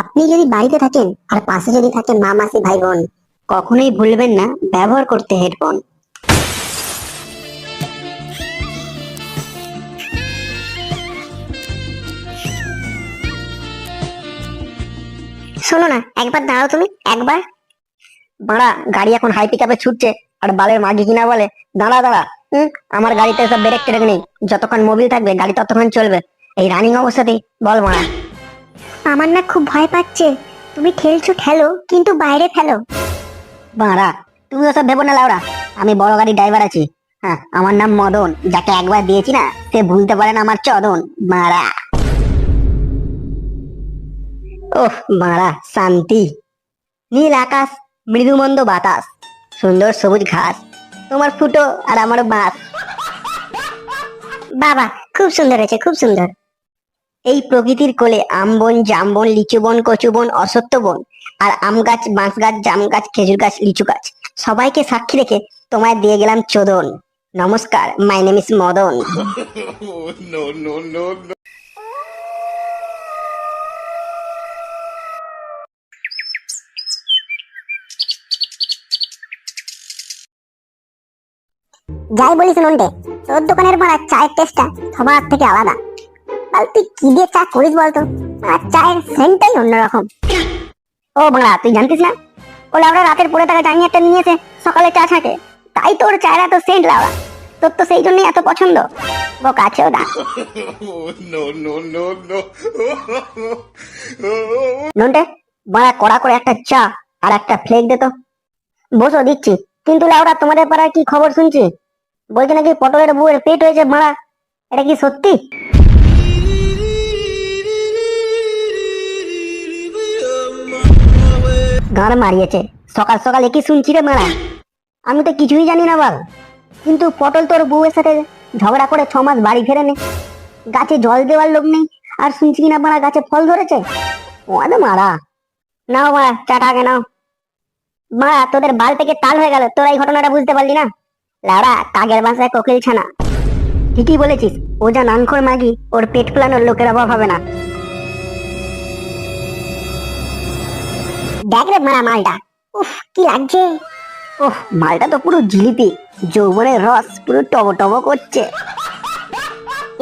আপনি যদি বাড়িতে থাকেন, আর পাশে যদি থাকে মা, মাসি, ভাই, বোন, কখনোই ভুলবেন না, ব্যবহার করতে হেডফোন। শোনো না, একবার দাঁড়াও তুমি, একবার। বাড়া, গাড়ি এখন হাই পিকআপে ছুটছে, আর বালের মাগি কিনা বলে? দাঁড়া দাঁড়া, হুম? আমার গাড়িতে সব ব্রেক টেরেক নেই। যতক্ষণ মোবিল থাকবে, গাড়ি ততক্ষণ চলবে। এই রানিং অবস্থাতেই বল মারা। আমার না খুব ভয় পাচ্ছে। তুমি খেলছো খেলো কিন্তু বাইরে ফেলো বাড়া তুমি ওসব ভেবো না লাউরা। আমি বড় গাড়ি ড্রাইভার আছি। হ্যাঁ আমার নাম মদন। যাকে একবার দিয়েছি না সে ভুলতে পারে না আমার চদন। মারা ওহ মারা শান্তি। নীল আকাশ মৃদুমন্দ বাতাস। সুন্দর সবুজ ঘাস। তোমার ফুটো আর আমার বাস বাবা খুব সুন্দর হয়েছে খুব সুন্দর। এই প্রকৃতির কোলে আমবন জামবন লিচুবন কচুবন অসত্য বন আর আম গাছ বাঁশ গাছ জাম গাছ খেজুর গাছ লিচু গাছ। সবাইকে সাক্ষী রেখে তোমায় দিয়ে গেলাম চোদন। নমস্কার মাই নেম ইস মদন. যাই বলিস নন্টে তোর দোকানের মারা চায়ের টেস্টটা সবার থেকে আলাদা। বল তুই কি দিয়ে চা করিস বলতো? আর চায়ের সেন্টটাই অন্যরকম। ও বাংলা তুই জানতিস না? ও রাতের পরে একটা নিয়েছে সকালে চা তাই তোর চায়ের এত সেন্ট তোর তো সেই জন্যই এত পছন্দ। ও কাছেও no. নন্টে বাড়া কড়া করে একটা চা আর একটা ফ্লেক দে তো। বসো দিচ্ছি। কিন্তু লাউড়া তোমাদের পাড়ায় কি খবর শুনছি? বলছে নাকি পটলের বউয়ের পেট হয়েছে মারা এটা কি সত্যি? গান মারিয়েছে। সকাল সকাল একই শুনছি রে মারা। আমি তো কিছুই জানি না বল। কিন্তু পটল তোর বউয়ের সাথে ঝগড়া করে ছ মাস বাড়ি ফেরেনি গাছে জল দেওয়ার লোক নেই। আর শুনছি কিনা মারা, গাছে ফল ধরেছে? ও ওয়াদে মারা। নাও মারা, চাটা আগে নাও। মা তোদের বাল থেকে তাল হয়ে গেল। তোরা এই ঘটনাটা বুঝতে পারলি না? লাড়া কাগের বাসায় কোকিল ছানা। ঠিকই বলেছিস, ও যা নানখোর মাগি, ওর পেট ফুলানোর লোকের অভাব হবে না। দেখ রে মারা মালটা। উফ কি লাগছে? ওহ মালটা তো পুরো জিলিপি। যৌবনের রস পুরো টবো টবো করছে।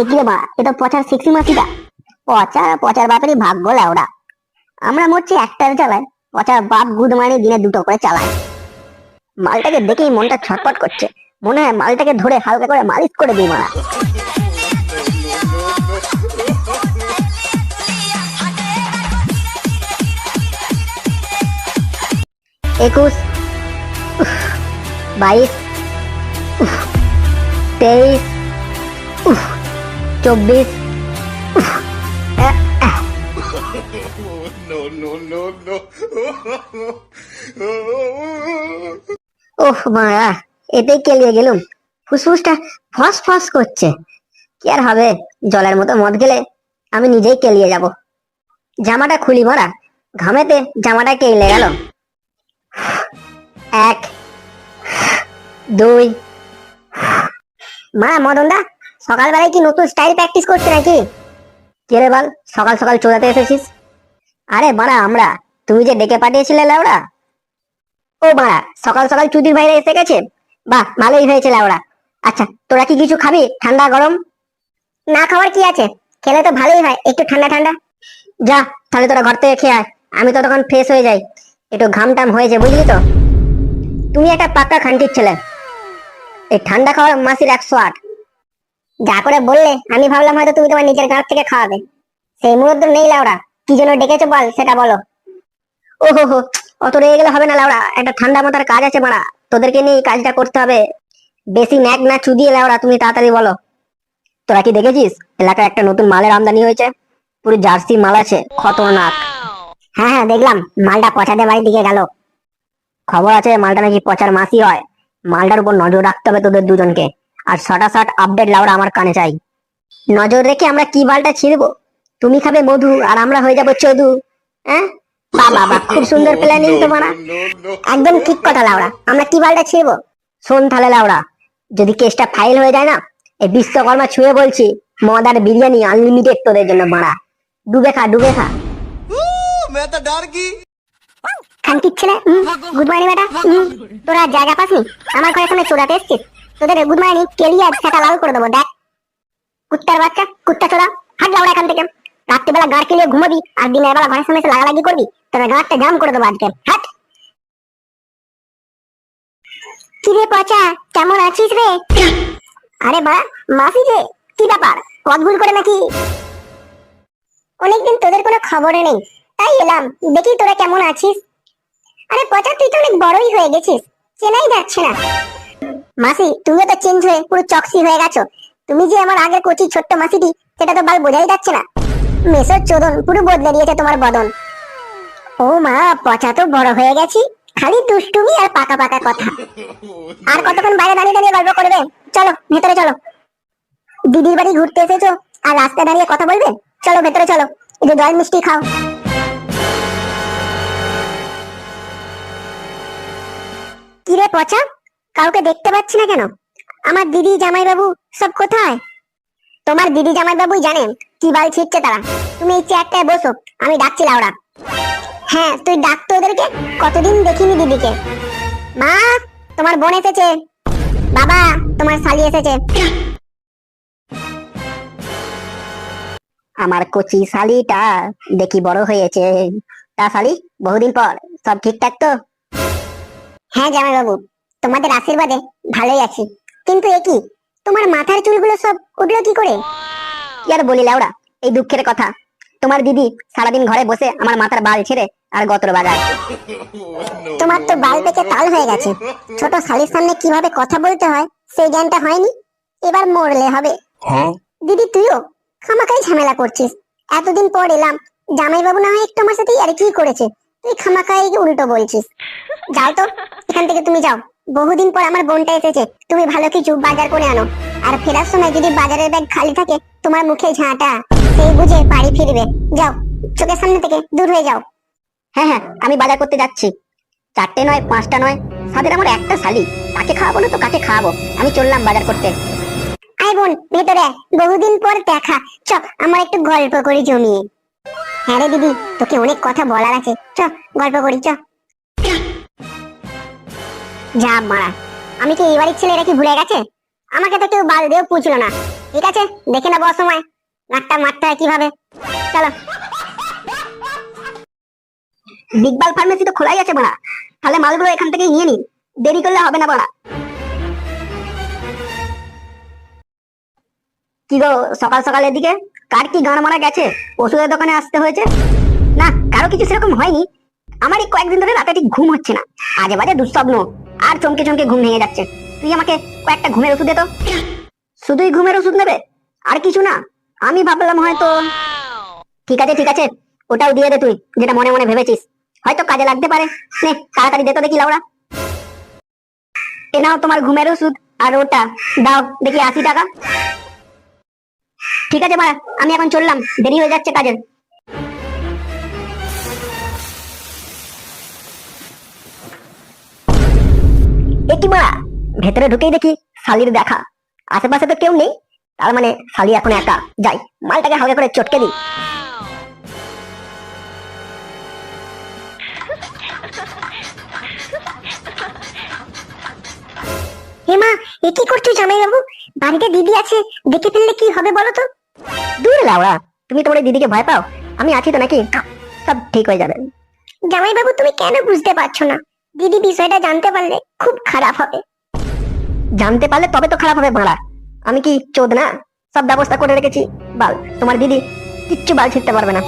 এ কি রে মা এটা পচার সেক্সি মাসিটা পচা পচার বাপেরই ভাগ্য লাউড়া আমরা মরছি একটার চালায় পচার বাপ গুদ মানে দিনে দুটো করে চালায়। মালটাকে দেখেই মনটা ছটপট করছে। মনে হয় মালটাকে ধরে হালকা করে মালিশ করে দিই মারা। একুশ বাইশ তেইশ চব্বিশ. ওহ মারা এতেই কেলিয়ে গেলুম। ফুসফুসটা ফস ফস করছে। কি আর হবে জলের মতো মদ গেলে আমি নিজেই কেলিয়ে যাব। জামাটা খুলি মারা ঘামেতে জামাটা কেলে গেল। এক, দুই। মা, মদনদা, সকালবেলায় কি নতুন স্টাইল প্র্যাকটিস করছে নাকি? কে রে বল, সকাল সকাল চোরাতে এসেছিস? আরে বাড়া, আমরা। তুমি যে ডেকে পাঠিয়েছিলে লাউড়া? ও বাড়া, সকাল সকাল চুদির বাইরে এসে গেছে? বাহ, ভালোই হয়েছে লাউড়া। আচ্ছা তোরা কি কিছু খাবি, ঠান্ডা গরম? না খাওয়ার কি আছে? খেলে তো ভালোই হয়, একটু ঠান্ডা ঠান্ডা। যা, তাহলে তোরা ঘর থেকে খেয়ে আয়। আমি তো তখন ফ্রেশ হয়ে যাই। একটু ঘাম টাম হয়েছে, বুঝলি তো? তুমি একটা পাক্কা খান্টির ছেলে। এই ঠান্ডা খাওয়ার মাসির একশো আট। যা করে বললে, আমি ভাবলাম হয়তো তুমি তোমার নিজের গাঁ থেকে খাওয়াবে। সেই মুহূর্তে নেই লাউড়া, কি জন্য ডেকেছো বল, সেটা বলো। ও হো হো অত রয়ে গেলে হবে না লাউড়া, একটা ঠান্ডা মাথার কাজ আছে মারা, তোদেরকে নিয়ে কাজটা করতে হবে। বেশি ন্যাক না চুদিয়ে লাউড়া, তুমি তাড়াতাড়ি বলো। তোরা কি দেখেছিস? এলাকায় একটা নতুন মালের আমদানি হয়েছে, পুরো জার্সি মাল আছে, খতরনাক। হ্যাঁ হ্যাঁ দেখলাম। মালটা পচাদের বাড়ির দিকে গেল। খবর আছে, মালটা নাকি পচার মাসি হয়। মালটার উপর নজর রাখতে হবে তোদের দুজনকে। আর শটা শট আপডেট লাউড়া আমার কানে চাই। নজর রেখে আমরা কি বালটা ছিঁড়বো? তুমি খাবে মধু, আর আমরা হয়ে যাব চদু হ্যাঁ? বাবা বাবা, খুব সুন্দর প্ল্যানিং তোমার. একদম ঠিক কথা লাউড়া আমরা কি বালটা ছিড়বো? শোন তাহলে লাউড়া যদি কেসটা ফাইল হয়ে যায় না, এই বিশ্বকর্মা ছুঁয়ে বলছি, মদ আর বিরিয়ানি আনলিমিটেড তোদের জন্য মারা। ডুবে খা ডুবে খা। मैं तो डर गई খানকির ছেলে গুড মর্নিং বেটা হুম, তোরা জায়গা পাসনি আমার ঘরের সামনে চোরাতে এসছিস তোদের গুড মর্নিং কেলিয়ে আজ সেটা লাল করে দেবো দেখ কুত্তার বাচ্চা কুত্তা চোরা হাট লাউড়া এখান থেকে রাত্রিবেলা গাড় কিলিয়ে ঘুমাবি আর দিনের বেলা ঘরের সামনে এসে লাগালাগি করবি তোদের গাঁটটা জাম করে দেবো আজকে হাট কিরে পচা কেমন আছিস রে আরে বা মাসি যে কি ব্যাপার পথ ভুল করে নাকি অনেকদিন তোদের কোনো খবরে নেই তাই এলাম। দেখি তোরা কেমন আছিস? আরে পচা, তুই তো অনেক বড়ই হয়ে গেছিস। চেনাই যাচ্ছে না। মাসি, তুমিও তো চেঞ্জ হয়ে পুরো চকসি হয়ে গেছো। তুমি যে আমার আগের কচি ছোট্ট মাসিটি, সেটা তো বাল বোঝাই যাচ্ছে না। মেসর চোদন পুরো বদলে দিয়েছে তোমার বদন। ও মা, পচা তো বড় হয়ে গেছি। খালি দুষ্টুমি আর পাকা পাকা কথা। আর কতক্ষণ বাইরে দাঁড়িয়ে দাঁড়িয়ে গল্প করবে? চলো, ভেতরে চলো। দিদির বাড়ি ঘুরতে এসেছ? আর রাস্তায় দাঁড়িয়ে কথা বলবে? চলো, ভেতরে চলো। যে দই মিষ্টি খাও। কিরে পচা, কাউকে দেখতে পাচ্ছি না কেন? আমার দিদি, জামাইবাবু সব কোথায়? তোমার দিদি জামাইবাবুই জানেন কি বাল ছিটছে তারা। তুমি এই চেয়ারটায় বসো, আমি ডাকছি লাউড়া হ্যাঁ তুই ডাকতো ওদেরকে, কতদিন দেখিনি দিদিকে। মা, তোমার বোন এসেছে। বাবা, তোমার শালি এসেছে। আমার কচি শালিটা দেখি বড় হয়েছে। তা শালি, বহুদিন পর সব ঠিকঠাক তো? হ্যাঁ জামাইবাবু তোমাদের আশীর্বাদে ভালোই আছি। কিন্তু এ কি? তোমার মাথার চুলগুলো সব উঠল কি করে? কি আর বলি লাউড়া এই দুঃখের কথা। তোমার দিদি সারাদিন ঘরে বসে আমার মাথার বাল ছেড়ে আর গতর বাজায়। তোমার তো বাল পেকে তাল হয়ে গেছে। ছোট শালির সামনে কীভাবে কথা বলতে হয় সেই জ্ঞানটা হয়নি? এবার মরলে হবে। দিদি তুইও খামাকাই ঝামেলা করছিস। এতদিন পর এলাম জামাইবাবু না হয় একটু আমার সাথে আর কি করেছে? তুই খামাকাই উল্টো বলছিস? যাও তো, এখান থেকে তুমি যাও। বহুদিন পর আমার বোনটা এসেছে, তুমি ভালো কিছু বাজার করে আনো। আর ফেরার সময় যদি বাজারের ব্যাগ খালি থাকে, তোমার মুখে ঝাঁটা, সেই বুঝে বাড়ি ফিরবে। যাও, চোখের সামনে থেকে দূর হয়ে যাও। হ্যাঁ হ্যাঁ আমি বাজার করতে যাচ্ছি। চারটে নয়, পাঁচটা নয়, সাদের আমার একটা শালি। তাকে খাওয়াবো না তো, কাকে খাওয়াবো? আমি চললাম বাজার করতে। আই বোন, ভেতরে বহুদিন পর দেখা। চ আমার একটু গল্প করি জমিয়ে। হ্যাঁ রে দিদি, তোকে অনেক কথা বলার আছে। চ, গল্প করি, চ। যা মারা, আমি কি এই বাড়ির ছেলে এরা কি ভুলে গেছে? আমাকে তো কেউ বাল দিয়েও পুছলো না। ঠিক আছে, দেখে নেব সময় নাকটা মারতে হয় কীভাবে? চলো। বিগবাল ফার্মেসি তো খোলাই আছে বাড়া তাহলে মালগুলো এখান থেকে নিয়ে নি। দেরি করলে হবে না বাড়া কি গো, সকাল সকালের দিকে কার কি গান মারা গেছে? ওষুধের দোকানে আসতে হয়েছে? না, কারও কিছু সেরকম হয়নি। আমারই কয়েকদিন ধরে রাতে ঠিক ঘুম হচ্ছে না। আজে বাজে দুঃস্বপ্ন। আর চমকে চমকে ঘুম ভেঙে যাচ্ছে। তুই আমাকে কয়েকটা ঘুমের ওষুধ দে তো। শুধুই ঘুমের ওষুধ নেবে? আর কিছু না। আমি ভাবলাম হয়তো ঠিক আছে ঠিক আছে। ওটাও দিয়ে দে তুই, যেটা মনে মনে ভেবেছিস। হয়তো কাজে লাগতে পারে। নে, তাড়াতাড়ি দে তো দেখি লাউড়া এ নাও তোমার ঘুমের ওষুধ আর ওটা। দাও, দেখি আশি টাকা। ঠিক আছে মারা আমি এখন চললাম। দেরি হয়ে যাচ্ছে কাজের। কি মারা ভেতরে ঢুকেই দেখি শালির দেখা। আশেপাশে তো কেউ নেই, তার মানে শালি এখন একা। যাই, মালটাকে হালকা করে চটকে দিই। হেমা এ কি করছ জামাই বাবু বাড়িতে দিদি আছে দেখে ফেললে কি হবে বলো তো? দূর লাউড়া তুমি তোমার দিদিকে ভয় পাও? আমি আছি তো নাকি? সব ঠিক হয়ে যাবে। তুমি কেন বুঝতে পারছ না? দিদি বিষয়টা জানতে পারলে খুব খারাপ হবে। জানতে পারলে তবে তো খারাপ হবে ভাড়া। আমি কি চোদ না? সব ব্যবস্থা করে রেখেছি। বাল তোমার দিদি কিচ্ছু বাল ছিটতে পারবে না।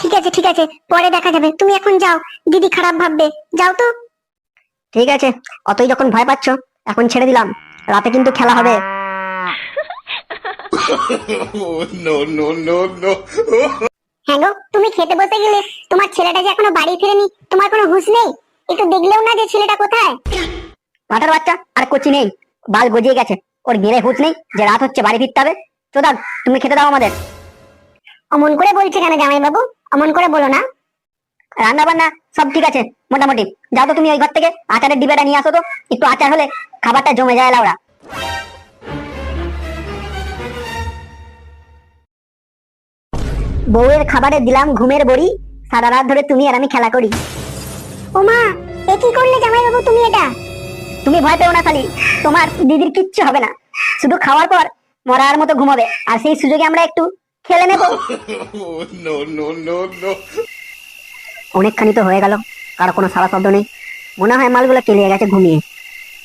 ঠিক আছে ঠিক আছে পরে দেখা যাবে। তুমি এখন যাও দিদি খারাপ ভাববে। যাও তো। ঠিক আছে অতই যখন ভয় পাচ্ছ এখন ছেড়ে দিলাম। রাতে কিন্তু খেলা হবে. হ্যাঁ গো তুমি খেতে বসে গেলে তোমার ছেলেটা যে এখনও বাড়ি ফিরেনি তোমার কোনো হুঁশ নেই? একটু দেখলেও না যে ছেলেটা কোথায়। পাটার বাচ্চা আর কচি নেই। বাল গজিয়ে গেছে। ওর গেলে হুঁশ নেই যে রাত হচ্ছে বাড়ি ফিরতে হবে। চোদাক তুমি খেতে দাও আমাদের। অমন করে বলছে কেন জামাই বাবু অমন করে বলো না। রান্না বান্না সব ঠিক আছে মোটামুটি। যাও তো তুমি ওই ঘর থেকে আচারের ডিবেটা নিয়ে আসো তো। একটু আচার হলে খাবারটা জমে যায় লাউড়া বউয়ের খাবারে দিলাম ঘুমের বড়ি সারা রাত ধরে তুমি আর আমি খেলা করি। ও মা এ কি করলে জামাই বাবু তুমি এটা? তুমি ভয় পেও না খালি তোমার দিদির কিচ্ছু হবে না। শুধু খাওয়ার পর মরার মতো ঘুমাবে আর সেই সুযোগে আমরা একটু খেলে নেব। no, no, no, no. অনেকখানি তো হয়ে গেল কারও কোনো সারা শব্দ নেই। মনে হয় মালগুলো কেলিয়ে গেছে ঘুমিয়ে।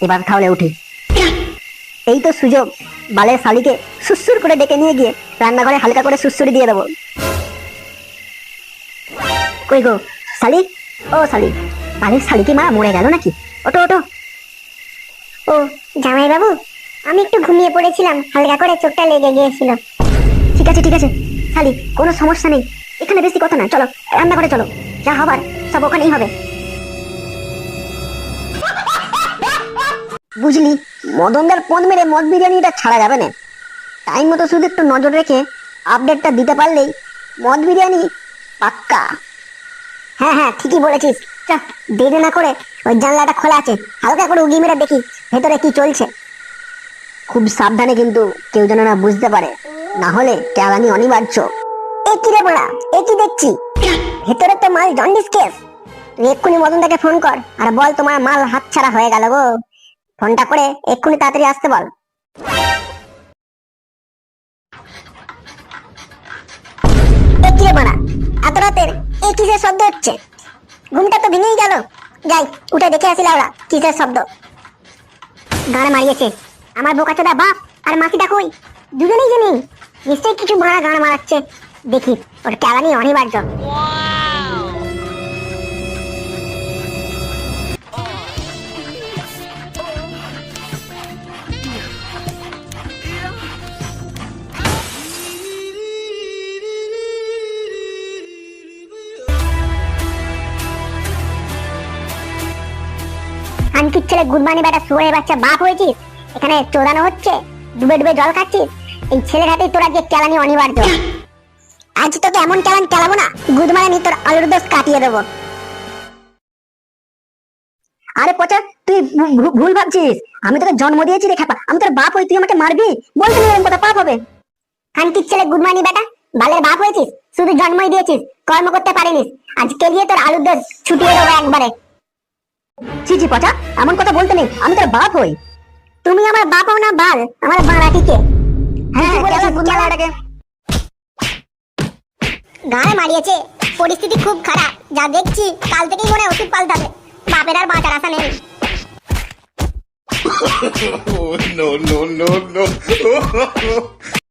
এবার তাহলে উঠি। এই তো সুযোগ বালের শালিকে সুসুর করে ডেকে নিয়ে গিয়ে রান্নাঘরে হালকা করে সুসুরি দিয়ে দেবো। কই গো শালি ও শালি বালের শালিকে মা মরে গেল নাকি? ওটো ওটো ও জামাই বাবু আমি একটু ঘুমিয়ে পড়েছিলাম হালকা করে চোখটা লেগে গিয়েছিল। ঠিক আছে ঠিক আছে। শালি কোনো সমস্যা নেই। এখানে বেশি কথা না চলো রান্না করে চলো। যা হবার সব ওখানেই হবে। বুঝলি মদনদার পদ মেরে মদ বিরিয়ানিটা ছাড়া যাবে না। টাইম মতো শুধু একটু নজর রেখে আপডেটটা দিতে পারলেই মদ বিরিয়ানি পাক্কা। হ্যাঁ হ্যাঁ ঠিকই বলেছিস। চা দেরি না করে ওই জানলাটা খোলা আছে। হালকা করে উগি মেরে দেখি ভেতরে কি চলছে। খুব সাবধানে কিন্তু কেউ যেন না বুঝতে পারে। না হলে কেলানি অনিবার্য। এ কি রে বড়া? এ কি দেখছি? ভেতরে তো মাল জন্ডিস কেস। তুই এক্ষুনি মদনদাকে ফোন কর আর বল তোমার মাল হাতছাড়া হয়ে গেল গো। ফোনটা করে এক্ষুনি তাড়াতাড়ি আসতে বল। এত রাতের এ কিসের শব্দ হচ্ছে? ঘুমটা তো ভেঙেই গেল। যাই, উঠে দেখে আসি কিসের শব্দ। গান মারিয়েছে। আমার বোকাচোদা বাপ আর মাসিটা কই? দুজনেই জানি। নিশ্চয়ই কিছু ভাড়া গান মারাচ্ছে। দেখি, ওর কেলানি অনিবার্য। গুদমানি বেটা শুয়ে বাচ্চা বাপ হয়েছিস? এখানে চোদানো হচ্ছে, ডুবে ডুবে জল খাচ্ছিস। এই ছেলের হাতেই তোরা যে কেলানি অনিবার্য। আজ তোকে এমন কেলান কেলাবো না, গুদমানি তোর আলুর দোষ কাটিয়ে দেবো। আরে পচা, তুই ভুল ভাবছিস। আমি তোকে জন্ম দিয়েছি রে খাপা আমি তোর বাপ হই, তুই আমাকে মারবি? বলতে এরকম কথা, পাপ হবে। খানকির ছেলে গুদমানি বেটা, বালের বাপ হয়েছিস, শুধু জন্মই দিয়েছিস, কর্ম করতে পারিনিস। আজ কেলিয়ে তোর আলুর দোষ ছুটিয়ে দেবো একবারে। ছি ছি পচা এমন কথা বলতে নেই আমি তোর বাপ হই। তুমি আমার বাপ হও না বাল আমার বাড়াটিকে। হ্যাঁ গায়ে মারিয়েছে পরিস্থিতি খুব খারাপ। যা দেখছি কাল থেকেই মনে ওষুধ পাল্টাবে। বাপের আর বাঁচার আশা নেই। Oh, no, no, no, no.